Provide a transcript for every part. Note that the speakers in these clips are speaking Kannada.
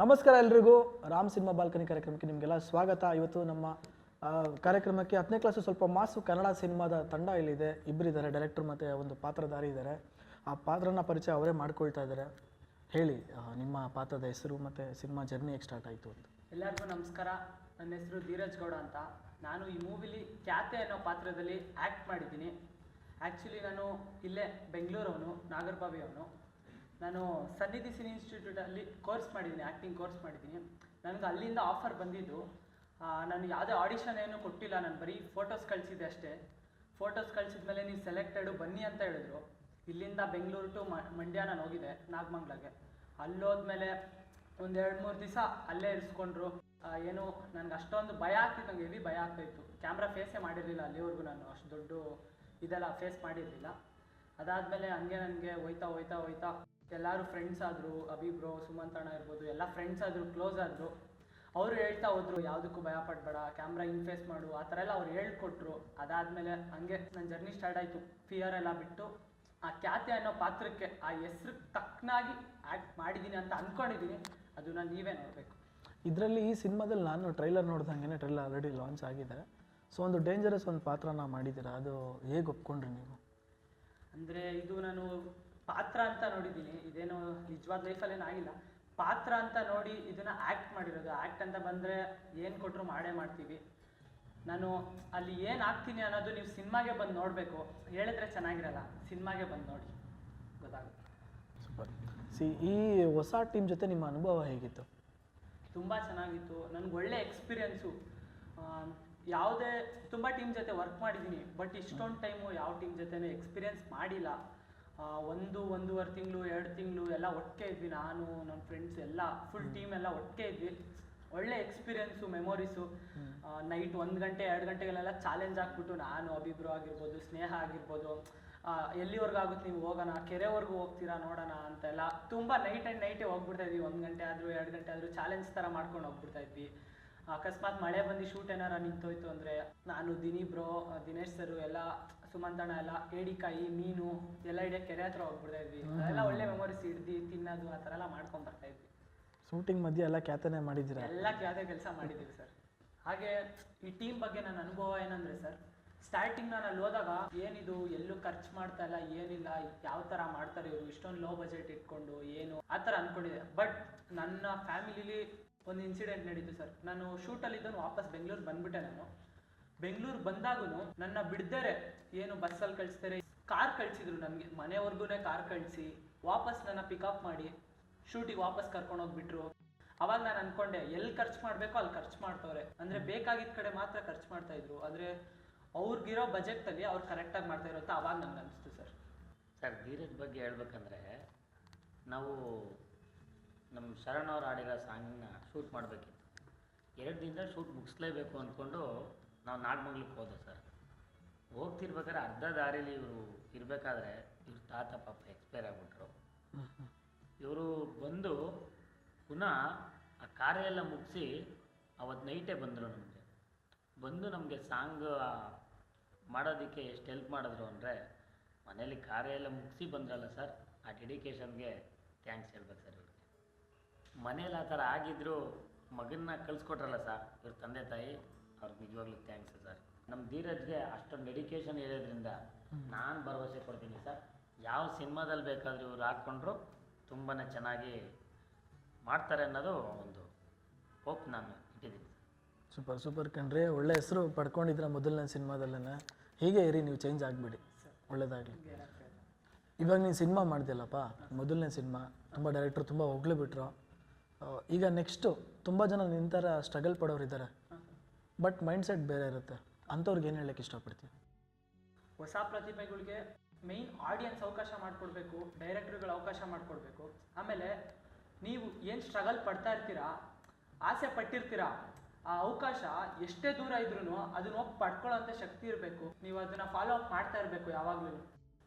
ನಮಸ್ಕಾರ ಎಲ್ರಿಗೂ. ರಾಮ್ ಸಿನಿಮಾ ಬಾಲ್ಕನಿ ಕಾರ್ಯಕ್ರಮಕ್ಕೆ ನಿಮಗೆಲ್ಲ ಸ್ವಾಗತ. ಇವತ್ತು ನಮ್ಮ ಕಾರ್ಯಕ್ರಮಕ್ಕೆ ಹತ್ತನೇ ಕ್ಲಾಸು ಸ್ವಲ್ಪ ಮಾಸು ಕನ್ನಡ ಸಿನಿಮಾದ ತಂಡ ಇಲ್ಲಿದೆ. ಇಬ್ಬರಿದ್ದಾರೆ ಡೈರೆಕ್ಟರ್ ಮತ್ತು ಒಂದು ಪಾತ್ರಧಾರಿ ಇದ್ದಾರೆ. ಆ ಪಾತ್ರನ ಪರಿಚಯ ಅವರೇ ಮಾಡ್ಕೊಳ್ತಾ ಇದ್ದಾರೆ. ಹೇಳಿ ನಿಮ್ಮ ಪಾತ್ರದ ಹೆಸರು ಮತ್ತು ಸಿನಿಮಾ ಜರ್ನಿ ಹೇಗೆ ಸ್ಟಾರ್ಟ್ ಆಯಿತು ಅಂತ. ಎಲ್ಲರಿಗೂ ನಮಸ್ಕಾರ. ನನ್ನ ಹೆಸರು ಧೀರಜ್ ಗೌಡ ಅಂತ. ನಾನು ಈ ಮೂವಿಲಿ ಖ್ಯಾತೆ ಅನ್ನೋ ಪಾತ್ರದಲ್ಲಿ ಆ್ಯಕ್ಟ್ ಮಾಡಿದ್ದೀನಿ. ಆ್ಯಕ್ಚುಲಿ ನಾನು ಇಲ್ಲೇ ಬೆಂಗಳೂರವನು ನಾಗರಬಾವಿ ಅವನು ನಾನು ಸನ್ನಿಧಿ ಸಿನಿ ಇನ್ಸ್ಟಿಟ್ಯೂಟಲ್ಲಿ ಕೋರ್ಸ್ ಮಾಡಿದ್ದೀನಿ ಆ್ಯಕ್ಟಿಂಗ್ ಕೋರ್ಸ್ ಮಾಡಿದ್ದೀನಿ. ನನಗೆ ಅಲ್ಲಿಂದ ಆಫರ್ ಬಂದಿದ್ದು ನನಗೆ ನಾನು ಯಾವುದೇ ಆಡಿಷನ್ ಏನು ಕೊಟ್ಟಿಲ್ಲ, ನಾನು ಬರೀ ಫೋಟೋಸ್ ಕಳಿಸಿದ್ದೆ ಅಷ್ಟೇ. ಫೋಟೋಸ್ ಕಳಿಸಿದ ಮೇಲೆ ನೀವು ಸೆಲೆಕ್ಟೆಡು ಬನ್ನಿ ಅಂತ ಹೇಳಿದ್ರು. ಇಲ್ಲಿಂದ ಬೆಂಗಳೂರು ಟು ಮಂಡ್ಯ ನಾನು ಹೋಗಿದ್ದೆ ನಾಗಮಂಗ್ಲಾಗೆ ಅಲ್ಲೋದ್ಮೇಲೆ ಒಂದು ಎರಡು ಮೂರು ದಿವಸ ಅಲ್ಲೇ ಇರಿಸ್ಕೊಂಡ್ರು. ಏನು, ನನಗೆ ಅಷ್ಟೊಂದು ಭಯ ಆಗ್ತಿತ್ತು, ನಂಗೆ ಹೆವಿ ಭಯ ಆಗ್ತಾಯಿತ್ತು ಕ್ಯಾಮ್ರಾ ಫೇಸೇ ಮಾಡಿರಲಿಲ್ಲ ಅಲ್ಲಿವರೆಗೂ ನಾನು, ಅಷ್ಟು ದೊಡ್ಡ ಇದೆಲ್ಲ ಫೇಸ್ ಮಾಡಿರಲಿಲ್ಲ. ಅದಾದಮೇಲೆ ಹಂಗೆ ನನಗೆ ಹೋಯ್ತಾ ಹೋಯ್ತಾ ಹೋಯ್ತಾ ಎಲ್ಲರೂ ಫ್ರೆಂಡ್ಸ್ ಆದರು ಅಭಿಬ್ರೋ ಸುಮಂತ್ ಅಣ್ಣ ಇರ್ಬೋದು ಎಲ್ಲ ಫ್ರೆಂಡ್ಸ್ ಆದರು ಕ್ಲೋಸ್ ಆದರು ಅವರು ಹೇಳ್ತಾ ಹೋದ್ರು ಯಾವುದಕ್ಕೂ ಭಯ ಪಡಬೇಡ ಕ್ಯಾಮ್ರಾ ಇನ್ಫೇಸ್ ಫೇಸ್ ಮಾಡು ಆ ಥರ ಎಲ್ಲ ಅವ್ರು ಹೇಳ್ಕೊಟ್ರು. ಅದಾದಮೇಲೆ ಹಂಗೆ ನನ್ನ ಜರ್ನಿ ಸ್ಟಾರ್ಟ್ ಆಯಿತು. ಫಿಯರ್ ಎಲ್ಲ ಬಿಟ್ಟು ಆ ಖ್ಯಾತಿ ಅನ್ನೋ ಪಾತ್ರಕ್ಕೆ ಆ ಹೆಸ್ರಿಗೆ ತಕ್ಕನಾಗಿ ಆ್ಯಕ್ಟ್ ಮಾಡಿದ್ದೀನಿ ಅಂತ ಅಂದ್ಕೊಂಡಿದ್ದೀನಿ ಅದನ್ನ ನೀವೇ ನೋಡಬೇಕು. ಇದರಲ್ಲಿ ಈ ಸಿನಿಮಾದಲ್ಲಿ ನಾನು ಟ್ರೈಲರ್ ನೋಡ್ದಂಗೆ ಟ್ರೈಲರ್ ಆಲ್ರೆಡಿ ಲಾಂಚ್ ಆಗಿದೆ. ಸೊ ಒಂದು ಡೇಂಜರಸ್ ಒಂದು ಪಾತ್ರನ ಮಾಡಿದ್ದೀರಾ? ಅದು ಹೇಗೆ ಒಪ್ಕೊಂಡ್ರಿ ನೀವು? ಅಂದರೆ ಇದು ನಾನು ಪಾತ್ರ ಅಂತ ನೋಡಿದ್ದೀನಿ. ಇದೇನು ನಿಜವಾದ ಲೈಫಲ್ಲಿ ಆಗಿಲ್ಲ. ಪಾತ್ರ ಅಂತ ನೋಡಿ ಇದನ್ನ ಆ್ಯಕ್ಟ್ ಮಾಡಿರೋದು. ಆ್ಯಕ್ಟ್ ಅಂತ ಬಂದರೆ ಏನು ಕೊಟ್ಟರು ಮಾಡೇ ಮಾಡ್ತೀವಿ. ನಾನು ಅಲ್ಲಿ ಏನು ಆಗ್ತೀನಿ ಅನ್ನೋದು ನೀವು ಸಿನಿಮಾಗೆ ಬಂದು ನೋಡಬೇಕು. ಹೇಳಿದ್ರೆ ಚೆನ್ನಾಗಿರಲ್ಲ. ಸಿನಿಮಾಗೆ ಬಂದು ನೋಡಿ. ಗೊತ್ತಾಗುತ್ತೆ. ಸೂಪರ್. ಸಿ ಈ ಹೊಸ ಟೀಮ್ ಜೊತೆ ನಿಮ್ಮ ಅನುಭವ ಹೇಗಿತ್ತು? ತುಂಬ ಚೆನ್ನಾಗಿತ್ತು. ನನಗೆ ಒಳ್ಳೆ ಎಕ್ಸ್ಪೀರಿಯೆನ್ಸು ಯಾವುದೇ ತುಂಬ ಟೀಮ್ ಜೊತೆ ವರ್ಕ್ ಮಾಡಿದ್ದೀನಿ. ಬಟ್ ಇಷ್ಟೊಂದು ಟೈಮು ಯಾವ ಟೀಮ್ ಜೊತೆ ಎಕ್ಸ್ಪೀರಿಯೆನ್ಸ್ ಮಾಡಿಲ್ಲ. ಒಂದು ಒಂದೂವರೆ ತಿಂಗಳು ಎರಡು ತಿಂಗಳು ಎಲ್ಲ ಒಟ್ಟಿಗೆ ಇದ್ವಿ. ನಾನು ನನ್ನ ಫ್ರೆಂಡ್ಸ್ ಎಲ್ಲ ಫುಲ್ ಟೀಮ್ ಎಲ್ಲ ಒಟ್ಟಿಗೆ ಇದ್ವಿ. ಒಳ್ಳೆ ಎಕ್ಸ್ಪೀರಿಯನ್ಸು ಮೆಮೊರೀಸು ನೈಟ್ ಒಂದು ಗಂಟೆ ಎರಡು ಗಂಟೆಗೆಲ್ಲ ಚಾಲೆಂಜ್ ಹಾಕ್ಬಿಟ್ಟು ನಾನು ಅಭಿಬ್ರು ಆಗಿರ್ಬೋದು ಸ್ನೇಹ ಆಗಿರ್ಬೋದು ಎಲ್ಲಿವರೆಗೂ ಆಗುತ್ತೆ ನೀವು ಹೋಗೋಣ ಕೆರೆವರೆಗೂ ಹೋಗ್ತೀರಾ ನೋಡೋಣ ಅಂತೆಲ್ಲ ತುಂಬ ನೈಟ್ ಆ್ಯಂಡ್ ನೈಟೇ ಹೋಗ್ಬಿಡ್ತಾ ಇದ್ವಿ. ಒಂದು ಗಂಟೆ ಆದರೂ ಎರಡು ಗಂಟೆ ಆದರೂ ಚಾಲೆಂಜ್ ಥರ ಮಾಡ್ಕೊಂಡು ಹೋಗ್ಬಿಡ್ತಾ ಇದ್ವಿ. ಅಕಸ್ಮಾತ್ ಮಳೆ ಬಂದು ಶೂಟ್ ಏನಾರ ನಿಂತೋಯ್ತು ಅಂದ್ರೆ ನಾನು ದಿನಿ ಬ್ರೋ ದಿನೇಶ್ ಸರ್ ಎಲ್ಲ ಸುಮಂತಣ್ಣ ಎಲ್ಲ ಏಡಿಕಾಯಿ ಮೀನು ಎಲ್ಲ ಇಡೀ ಕೆರೆ ಹತ್ರ ಹೋಗ್ಬಿಡ್ತಾ ಇದ್ವಿ. ಎಲ್ಲ ಒಳ್ಳೆ ಮೆಮೊರೀಸ್ ಹಿಡ್ದು ತಿನ್ನೋದು ಆ ಥರ ಎಲ್ಲ ಮಾಡ್ಕೊಂಡು ಬರ್ತಾ ಇದ್ವಿ. ಶೂಟಿಂಗ್ ಮಧ್ಯೆ ಎಲ್ಲ ಖ್ಯಾತನೆ ಮಾಡಿದ್ದೀರಾ? ಎಲ್ಲ ಕ್ಯಾತೆ ಕೆಲಸ ಮಾಡಿದ್ದೀವಿ ಸರ್. ಹಾಗೆ ಈ ಟೀಮ್ ಬಗ್ಗೆ ನನ್ನ ಅನುಭವ ಏನಂದ್ರೆ ಸರ್ ಸ್ಟಾರ್ಟಿಂಗ್ ನಾನು ಅಲ್ಲಿ ಹೋದಾಗ ಏನಿದು ಎಲ್ಲೂ ಖರ್ಚು ಮಾಡ್ತಾ ಇಲ್ಲ ಏನಿಲ್ಲ ಯಾವ ತರ ಮಾಡ್ತಾರೆ ಇವರು ಇಷ್ಟೊಂದು ಲೋ ಬಜೆಟ್ ಇಟ್ಕೊಂಡು ಏನು ಆ ಥರ ಅಂದ್ಕೊಂಡಿದೆ ಬಟ್ ನನ್ನ ಫ್ಯಾಮಿಲಿಲಿ ಒಂದು ಇನ್ಸಿಡೆಂಟ್ ನಡೀತು ಸರ್ ನಾನು ಶೂಟಲ್ಲಿ ಇದ್ದು ವಾಪಸ್ ಬೆಂಗಳೂರು ಬಂದ್ಬಿಟ್ಟೆ ನಾನು. ಬೆಂಗಳೂರು ಬಂದಾಗೂ ನನ್ನ ಬಿಡ್ದರೆ ಏನು ಬಸ್ಸಲ್ಲಿ ಕಳಿಸ್ತಾರೆ ಕಾರ್ ಕಳಿಸಿದ್ರು ನನಗೆ. ಮನೆವರೆಗೂ ಕಾರ್ ಕಳಿಸಿ, ವಾಪಸ್ ನನ್ನ ಪಿಕಪ್ ಮಾಡಿ ಶೂಟಿಗೆ ವಾಪಸ್ ಕರ್ಕೊಂಡು ಹೋಗ್ಬಿಟ್ರು. ಅವಾಗ ನಾನು ಅನ್ಕೊಂಡೆ ಎಲ್ಲಿ ಖರ್ಚು ಮಾಡಬೇಕೋ ಅಲ್ಲಿ ಖರ್ಚು ಮಾಡ್ತವ್ರೆ. ಅಂದರೆ ಬೇಕಾಗಿದ್ದ ಕಡೆ ಮಾತ್ರ ಖರ್ಚು ಮಾಡ್ತಾ ಇದ್ರು. ಆದರೆ ಅವ್ರಿಗಿರೋ ಬಜೆಟಲ್ಲಿ ಅವ್ರು ಕರೆಕ್ಟಾಗಿ ಮಾಡ್ತಾ ಇರೋ ಅಂತ ಅವಾಗ ನನಗೆ ಅನಿಸ್ತು ಸರ್ ಸರ್ ಧೀರಜ್ ಬಗ್ಗೆ ಹೇಳ್ಬೇಕಂದ್ರೆ, ನಾವು ನಮ್ಮ ಶರಣ್ ಅವ್ರು ಆಡಿರೋ ಸಾಂಗ್ನ ಶೂಟ್ ಮಾಡಬೇಕಿತ್ತು. ಎರಡು ದಿನದಲ್ಲಿ ಶೂಟ್ ಮುಗಿಸ್ಲೇಬೇಕು ಅಂದ್ಕೊಂಡು ನಾವು ನಾಗಮಂಗ್ಲಕ್ಕೆ ಹೋದೆ ಸರ್. ಹೋಗ್ತಿರ್ಬೇಕಾದ್ರೆ ಅರ್ಧ ದಾರಿಲಿ ಇವರು ಇರಬೇಕಾದ್ರೆ ಇವ್ರ ತಾತ ಪಾಪ ಎಕ್ಸ್ಪೈರ್ ಆಗಿಬಿಟ್ರು. ಇವರು ಬಂದು ಪುನಃ ಆ ಕಾರ್ಯ ಎಲ್ಲ ಮುಗಿಸಿ ಅವತ್ತು ನೈಟೇ ಬಂದರು ನಮಗೆ. ಬಂದು ನಮಗೆ ಸಾಂಗ್ ಮಾಡೋದಕ್ಕೆ ಎಷ್ಟು ಹೆಲ್ಪ್ ಮಾಡಿದ್ರು ಅಂದರೆ ಮನೇಲಿ ಕಾರ್ಯ ಎಲ್ಲ ಮುಗಿಸಿ ಬಂದ್ರಲ್ಲ ಸರ್, ಆ ಡೆಡಿಕೇಶನ್ಗೆ ಥ್ಯಾಂಕ್ಸ್ ಹೇಳ್ಬೇಕು ಸರ್ ಇವ್ರಿಗೆ. ಮನೇಲಿ ಆ ಥರ ಆಗಿದ್ರು ಮಗನ್ನ ಕಳಿಸ್ಕೊಟ್ರಲ್ಲ ಸರ್? ಇವ್ರ ತಂದೆ ತಾಯಿ ಅವ್ರಿಗೆ ನಿಜವಾಗ್ಲೂ ಥ್ಯಾಂಕ್ಸ್ ಸರ್. ನಮ್ಮ ಧೀರಜ್ಗೆ ಅಷ್ಟೊಂದು ಡೆಡಿಕೇಶನ್ ಇರೋದ್ರಿಂದ ನಾನು ಭರವಸೆ ಕೊಡ್ತೀನಿ ಸರ್. ಯಾವ ಸಿನಿಮಾದಲ್ಲಿ ಬೇಕಾದರೂ ಇವ್ರು ಹಾಕ್ಕೊಂಡ್ರು ತುಂಬಾ ಚೆನ್ನಾಗಿ ಮಾಡ್ತಾರೆ ಅನ್ನೋದು ಒಂದು ಹೋಪ್ ನಾನು ಇಟ್ಟಿದ್ದೀನಿ ಸೂಪರ್ ಸೂಪರ್ ಕಣ್ರಿ. ಒಳ್ಳೆ ಹೆಸರು ಪಡ್ಕೊಂಡಿದ್ರ ಮೊದಲನೇ ಸಿನಿಮಾದಲ್ಲೇ ಹೀಗೆ ಇರಿ ನೀವು ಚೇಂಜ್ ಆಗಿಬಿಡಿ. ಒಳ್ಳೇದಾಗಲಿ. ಇವಾಗ ನೀನು ಸಿನಿಮಾ ಮಾಡ್ದಿಲ್ಲಪ್ಪ ಮೊದಲನೇ ಸಿನಿಮಾ ತುಂಬ ಡೈರೆಕ್ಟ್ರು ತುಂಬ ಹೊಗಳೇ ಬಿಟ್ರು. ಆ, ಈಗ ನೆಕ್ಸ್ಟು ತುಂಬ ಜನ ನಿಂತರ ಸ್ಟ್ರಗಲ್ ಪಡೋರು ಇದ್ದಾರೆ ಬಟ್ ಮೈಂಡ್ ಸೆಟ್ ಬೇರೆ ಇರುತ್ತೆ. ಅಂಥವ್ರಿಗೆ ಏನು ಹೇಳಕ್ಕೆ ಇಷ್ಟಪಡ್ತೀವಿ ಹೊಸ ಪ್ರತಿಭೆಗಳಿಗೆ ಮೇಯ್ನ್ ಆಡಿಯನ್ಸ್ ಅವಕಾಶ ಮಾಡಿಕೊಡ್ಬೇಕು ಡೈರೆಕ್ಟರ್ಗಳು ಅವಕಾಶ ಮಾಡಿಕೊಡ್ಬೇಕು. ಆಮೇಲೆ ನೀವು ಏನು ಸ್ಟ್ರಗಲ್ ಪಡ್ತಾ ಇರ್ತೀರಾ, ಆಸೆ ಪಟ್ಟಿರ್ತೀರಾ, ಆ ಅವಕಾಶ ಎಷ್ಟೇ ದೂರ ಇದ್ರೂ ಅದನ್ನ ಹೋಗಿ ಪಡ್ಕೊಳ್ಳೋ ಶಕ್ತಿ ಇರಬೇಕು. ನೀವು ಅದನ್ನ ಫಾಲೋ ಅಪ್ ಮಾಡ್ತಾ ಇರಬೇಕು ಯಾವಾಗಲೂ.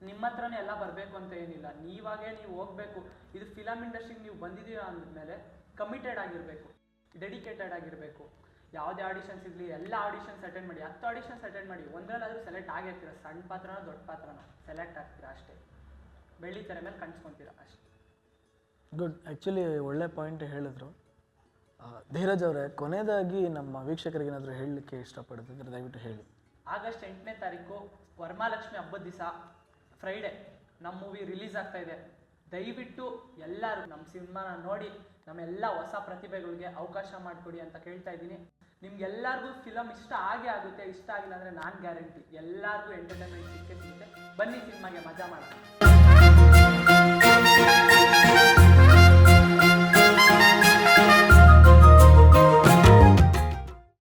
ನಿಮ್ಮ ಹತ್ರನೇ ಎಲ್ಲ ಬರಬೇಕು ಅಂತ ಏನಿಲ್ಲ. ನೀವಾಗೇ ನೀವು ಹೋಗಬೇಕು. ಇದು ಫಿಲಮ್ ಇಂಡಸ್ಟ್ರಿಗೆ ನೀವು ಬಂದಿದ್ದೀರಾ ಅಂದಮೇಲೆ ಕಮಿಟೆಡ್ ಆಗಿರಬೇಕು. ಡೆಡಿಕೇಟೆಡ್ ಆಗಿರಬೇಕು. ಯಾವುದೇ ಆಡಿಷನ್ಸ್ ಇರಲಿ ಎಲ್ಲ ಆಡಿಷನ್ಸ್ ಅಟೆಂಡ್ ಮಾಡಿ ಹತ್ತು ಆಡಿಷನ್ಸ್ ಅಟೆಂಡ್ ಮಾಡಿ ಒಂದರಲ್ಲಾದರೂ ಸೆಲೆಕ್ಟ್ ಆಗಿರ್ತೀರ? ಸಣ್ಣ ಪಾತ್ರನ ದೊಡ್ಡ ಪಾತ್ರನ? ಸೆಲೆಕ್ಟ್ ಆಗ್ತೀರಾ ಅಷ್ಟೇ. ಬೆಳ್ಳಿ ತೆರೆ ಮೇಲೆ ಕಣ್ಸ್ಕೊತೀರ ಅಷ್ಟೇ. ಗುಡ್ ಆ್ಯಕ್ಚುಲಿ ಒಳ್ಳೆ ಪಾಯಿಂಟ್ ಹೇಳಿದ್ರು. ಧೀರಜ್ ಅವರೇ ಕೊನೆಯದಾಗಿ ನಮ್ಮ ವೀಕ್ಷಕರಿಗೆ ಏನಾದರೂ ಹೇಳಲಿಕ್ಕೆ ಇಷ್ಟಪಡ್ತಿದ್ರೆ ದಯವಿಟ್ಟು ಹೇಳಿ. ಆಗಸ್ಟ್ ಎಂಟನೇ ತಾರೀಕು ವರಮಾಲಕ್ಷ್ಮಿ ಹಬ್ಬದ ದಿವಸ. ಫ್ರೈಡೆ ನಮ್ಮ ಮೂವಿ ರಿಲೀಸ್ ಆಗ್ತಾ ಇದೆ. ದಯವಿಟ್ಟು ಎಲ್ಲರೂ ನಮ್ಮ ಸಿನಿಮಾನ ನೋಡಿ, ನಮ್ಮೆಲ್ಲ ಹೊಸ ಪ್ರತಿಭೆಗಳಿಗೆ ಅವಕಾಶ ಮಾಡಿಕೊಡಿ ಅಂತ ಕೇಳ್ತಾ ಇದ್ದೀನಿ. ನಿಮ್ಗೆಲ್ಲರಿಗೂ ಫಿಲಮ್ ಇಷ್ಟ ಆಗೇ ಆಗುತ್ತೆ, ಇಷ್ಟ ಆಗಿಲ್ಲ ಅಂದರೆ ನಾನು ಗ್ಯಾರಂಟಿ ಎಲ್ಲರಿಗೂ ಎಂಟರ್ಟೈನ್ಮೆಂಟ್ ಸಿಕ್ಕೇ ಸಿಗುತ್ತೆ. ಬನ್ನಿ ಸಿನಿಮಾಗೆ ಮಜಾ ಮಾಡೋಣ.